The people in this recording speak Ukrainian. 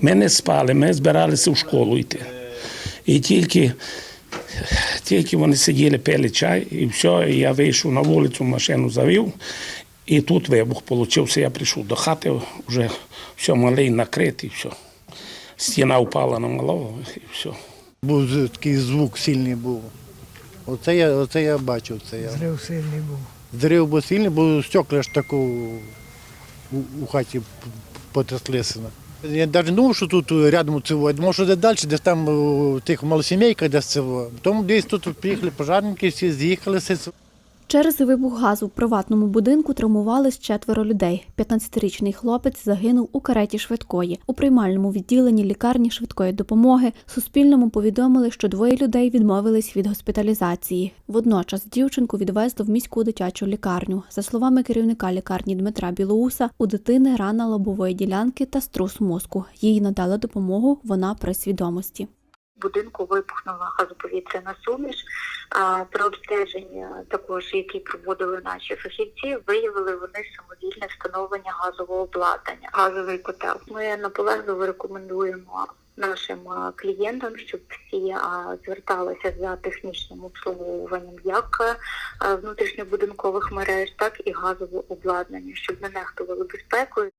Ми не спали, ми збиралися в школу йти. І тільки, тільки вони сиділи, пили чай, і все, і я вийшов на вулицю, машину завів, і тут вибух получився. Я прийшов до хати, вже все малий накритий, все. Стіна впала на малого, і все. Був такий звук сильний був. Оце я, оце я бачив. Це я. Зрив сильний був. Зрив був сильний, бо стекла ж таку у, у хаті потряслися. Я навіть думав, що тут рядом цього. Я думав, що де далі, десь там у тих малосімейках десь цього. Тому десь тут приїхали пожарники, всі з'їхалися. Через вибух газу в приватному будинку травмувались четверо людей. 15-річний хлопець загинув у кареті швидкої. У приймальному відділенні лікарні швидкої допомоги Суспільному повідомили, що двоє людей відмовились від госпіталізації. Водночас дівчинку відвезли в міську дитячу лікарню. За словами керівника лікарні Дмитра Білоуса, у дитини рана лобової ділянки та струс мозку. Їй надали допомогу. Вона при свідомості. Будинку вибухнула газоповітряна суміш. При обстеженні також, які проводили наші фахівці, виявили вони самовільне встановлення газового обладнання, газовий котел. Ми наполегливо рекомендуємо нашим клієнтам, щоб всі зверталися за технічним обслуговуванням як внутрішньобудинкових мереж, так і газового обладнання, щоб не нехтували безпекою.